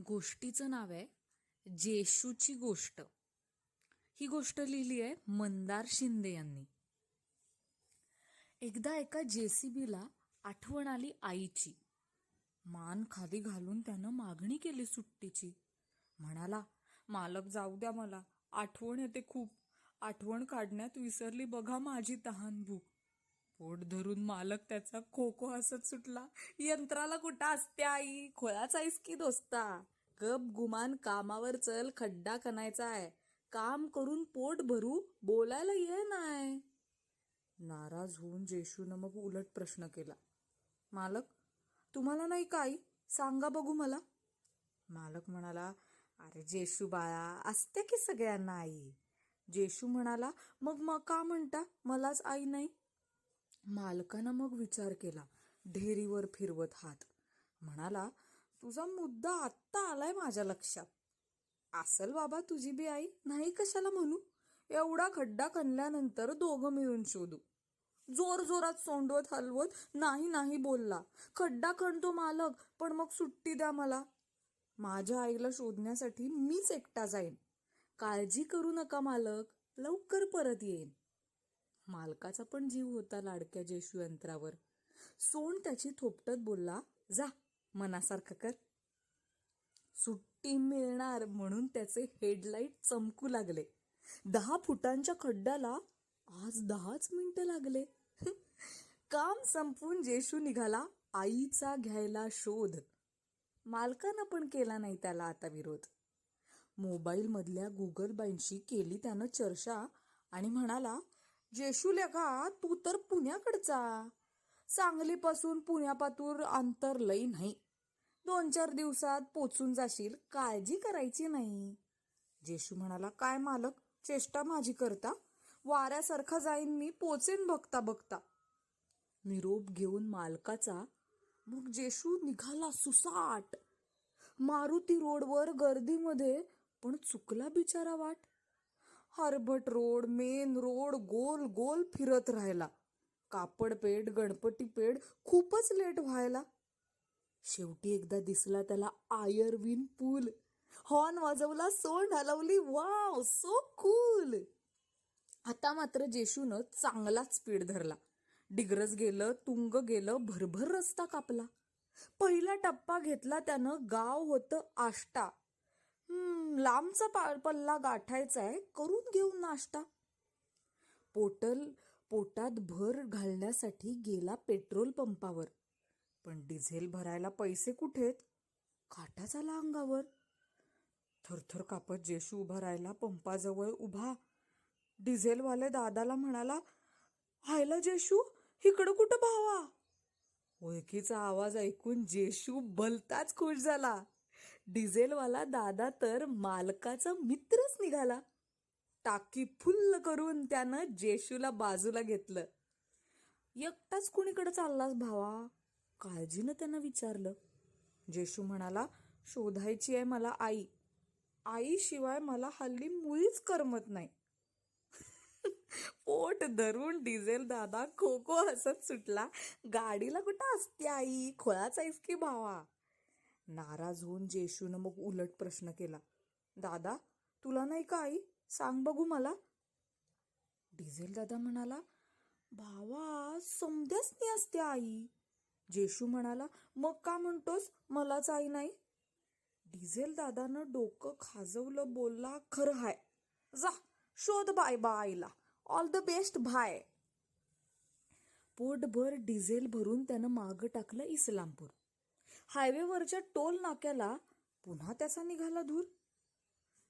गोष्टीचं नाव आहे जेशूची गोष्ट. ही गोष्ट लिहिली आहे मंदार शिंदे यांनी. एकदा एका जेसीबीला आठवण आली आईची. मान खाली घालून त्यानं मागणी केली सुट्टीची. म्हणाला मालक जाऊ द्या मला. आठवण येते खूप. आठवण काढण्यात विसरली बघा माझी तहान भूक पोट धरून मालक त्याचा खो खो हसत सुटला. यंत्राला कुठं असते आई? खोळाच आहेस की दोस्ता? गप गुमान कामावर चल खड्डा खणायचा आहे. काम करून पोट भरू बोलायला ये नाय. नाराज होऊन जेशूनं मग उलट प्रश्न केला. मालक तुम्हाला नाही काय सांगा बघू मला. मालक म्हणाला अरे जेशू बाळा असते की सगळ्यांना आई? जेशू म्हणाला मग मग का म्हणता मलाच आई नाही. मालकानं मग विचार केला ढेरीवर फिरवत हात. म्हणाला तुझा मुद्दा आत्ता आलाय माझ्या लक्षात. असल बाबा तुझी बी आई नाही कशाला म्हणू? एवढा खड्डा खणल्यानंतर दोघं मिळून शोधू. जोर जोरात सोंडवत हलवत नाही नाही बोलला. खड्डा खणतो मालक पण मग सुट्टी द्या मला. माझ्या आईला शोधण्यासाठी मीच एकटा जाईन. काळजी करू नका मालक लवकर परत येईन. मालकाचा पण जीव होता लाडक्या जेशू यंत्रावर. सोन त्याची थोपटत बोलला जा मनासारखं कर. सुट्टी मिळणार म्हणून त्याचे हेडलाईट चमकू लागले. दहा फुटांच्या खड्ड्याला आज दहाच मिनिटं लागले. काम संपून जेशू निघाला आईचा घ्यायला शोध. मालकानं पण केला नाही त्याला आता विरोध. मोबाईलमधल्या गुगल बाईंशी केली त्यानं चर्चा आणि म्हणाला जेशू लेखा तू तर पुण्याकडचा. सांगलीपासून पुण्यापातूर अंतर लई नाही. दोन चार दिवसात पोचून जाशील काळजी करायची नाही. जेशू म्हणाला काय मालक चेष्टा माझी करता? वाऱ्यासारखा जाईन मी पोचेन बघता बघता. निरोप घेऊन मालकाचा मग जेशू निघाला सुसाट. मारुती रोडवर गर्दीमध्ये पण चुकला बिचारा वाट. हरभट रोड मेन रोड गोल गोल फिरत राहिला. कापडपेठ गणपतीपेठ खूपच लेट व्हायला. शेवटी एकदा दिसला त्याला आयरविन पूल. हॉर्न वाजवला सोंड हलवली. वाव सो कूल आता मात्र जेशूनं चांगलाच स्पीड धरला. डिग्रज गेलं तुंग गेलं भरभर रस्ता कापला. पहिला टप्पा घेतला त्यानं गाव होतं आष्टा. लांबचा पा- पल्ला गाठायचा आहे करून घेऊ नाश्ता. पोटल पोटात भर घालण्यासाठी गेला पेट्रोल पंपावर. पण डिझेल भरायला पैसे कुठेत? काटा झाला अंगावर. थरथर कापत जेशू उभा राहिला पंपाजवळ उभा. डिझेलवाले दादाला म्हणाला हायला जेशू इकडं कुठं भावा? ओळखीचा आवाज ऐकून जेशू भलताच खुश झाला. डिझेलवाला दादा तर मालकाचा मित्रच निघाला. टाकी फुल्ल करून त्यानं जेशूला बाजूला घेतलं. एकटाच कुणीकडे चाललास भावा? काळजीनं त्यानं विचारलं. जेशू म्हणाला शोधायची आहे मला आई. आईशिवाय मला हल्ली मुळीच करमत नाही. पोट धरून डिझेल दादा खो खो हसत सुटला. गाडीला कुठं असते आई? खोळाच आहेस की भावा? नाराज होऊन जेशून मग उलट प्रश्न केला दादा तुला नाही का आई? सांग बघू मला. डिझेल दादा म्हणाला भावा समध्याच नाही असते आई. जेशू म्हणाला मग का म्हणतोस? मलाच आई नाही. डिझेल दादानं डोकं खाजवलं बोलला खरं हाय. जा शोध बाय बायला ऑल द बेस्ट भाय पोटभर डिझेल भरून त्यानं मागं टाकलं इस्लामपूर. हायवेवरच्या टोल नाक्याला पुन्हा त्याचा निघाला धूर.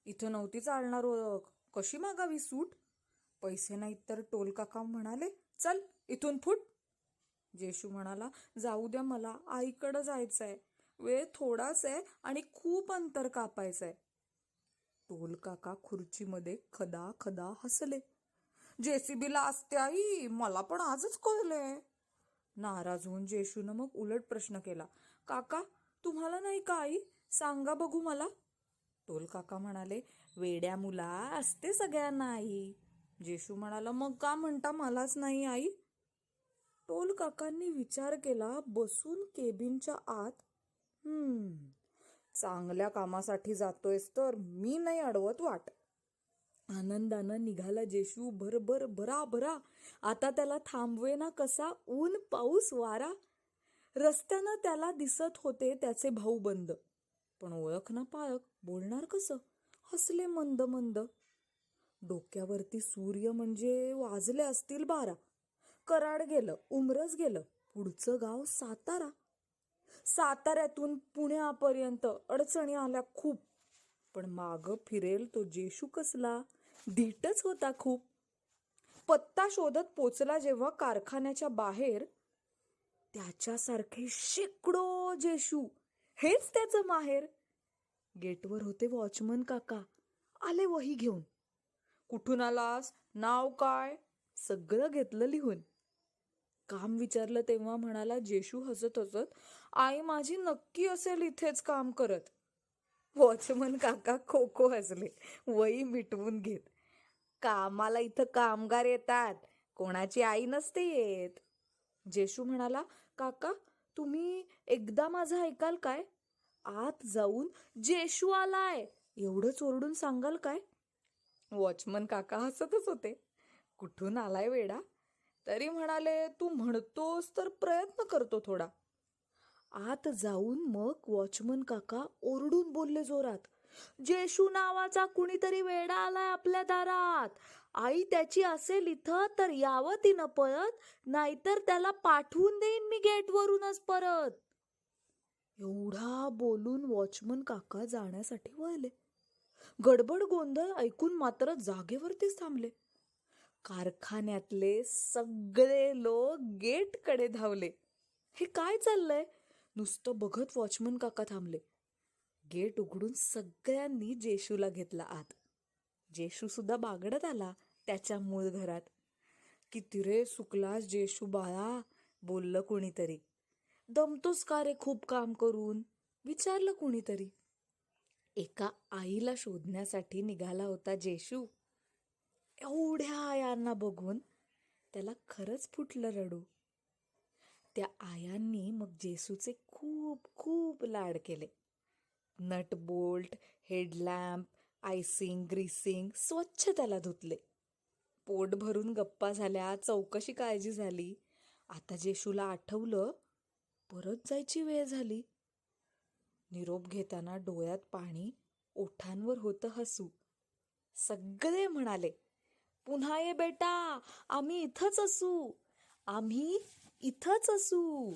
इथं नव्हती चालणार ओळख. कशी मागावी सूट? पैसे नाहीत तर टोल काका म्हणाले चल इथून फुट. जेशू म्हणाला जाऊ द्या मला आईकडं जायचंय. वेळ थोडाच आहे आणि खूप अंतर कापायचंय. टोल काका खुर्चीमध्ये खदा खदा हसले. जेसीबीला असते आई मला पण आजच कळलंय. नाराज होऊन जेशूनं मग उलट प्रश्न केला काका तुम्हाला नाही का आई? सांगा बघू मला. टोल काका म्हणाले वेड्या मुला असते सगळ्यांना आई. जेशू म्हणाला मग का म्हणता मलाच नाही आई? टोल काकांनी विचार केला बसून केबिनच्या आत हम्म चांगल्या कामासाठी जातोयस तर मी नाही अडवत वाट. आनंदानं निघाला जेशू. भरभर भरा भरा आता त्याला थांबवे ना कसा? ऊन पाऊस वारा. रस्त्यानं त्याला दिसत होते त्याचे भाऊ बंद. पण ओळख ना पाळक बोलणार कसं? हसले मंद मंद. डोक्यावरती सूर्य म्हणजे वाजले असतील बारा. कराड गेलं उमरस गेलं पुढचं गाव सातारा. साताऱ्यातून पुण्यापर्यंत अडचणी आल्या खूप. पण माग फिरेल तो जेशू कसला? धीटच होता खूप. पत्ता शोधत पोचला जेव्हा कारखान्याच्या बाहेर. त्याच्यासारखे शेकडो जेशू. हेच त्याचं माहेर. गेटवर होते वॉचमन काका. आले वही घेऊन. कुठून आलास? नाव काय? सगळं घेतलं लिहून. काम विचारलं तेव्हा म्हणाला जेशू हसत हसत आई माझी नक्की असेल इथेच काम करत. वॉचमन काका खो खो हसले. वही मिटवून घेत. कामाला इथं कामगार येतात. कोणाची आई नसते येत. जेशू म्हणाला काका तुम्ही एकदा माझं ऐकाल काय? आत जाऊन जेशू आलाय. एवढंच ओरडून सांगाल काय? वॉचमन काका हसतच होते. कुठून आलाय वेडा? तरी म्हणाले तू म्हणतोस तर प्रयत्न करतो थोडा. आत जाऊन मग वॉचमन काका ओरडून बोलले जोरात जेशू नावाचा कुणीतरी वेडा आलाय आपल्या दारात. आई त्याची असेल इथं तर यावं तिनं पळत नाहीतर त्याला पाठवून देईन मी गेटवरूनच परत. एवढा बोलून वॉचमन काका जाण्यासाठी वळले. गडबड गोंधळ ऐकून मात्र जागेवरतीच थांबले. कारखान्यातले सगळे लोक गेटकडे धावले. हे काय चाललंय? नुसतं बघत वॉचमन काका थांबले. गेट उघडून सगळ्यांनी जेशूला घेतला आत. जेशू सुद्धा बागडत आला त्याच्या मूळ घरात. किती रे सुकलास जेशू बाळा बोललं कोणीतरी. दमतोस का रे खूप काम करून? विचारलं कोणीतरी. एका आईला शोधण्यासाठी निघाला होता जेशू. एवढ्या आयांना बघून त्याला खरंच फुटलं रडू. त्या आयांनी मग जेसूचे खूप लाड केले. Nut bolt headlamp icing greasing स्वच्छ त्याला धुतले. पोट भरून गप्पा झाल्या चौकशी काळजी झाली. आता जेशूला आठवलं परत जायची वेळ झाली. निरोप घेताना डोळ्यात पाणी ओठांवर होतं हसू. सगळे म्हणाले पुन्हा ये बेटा आम्ही इथंच असू. आम्ही इथंच असू.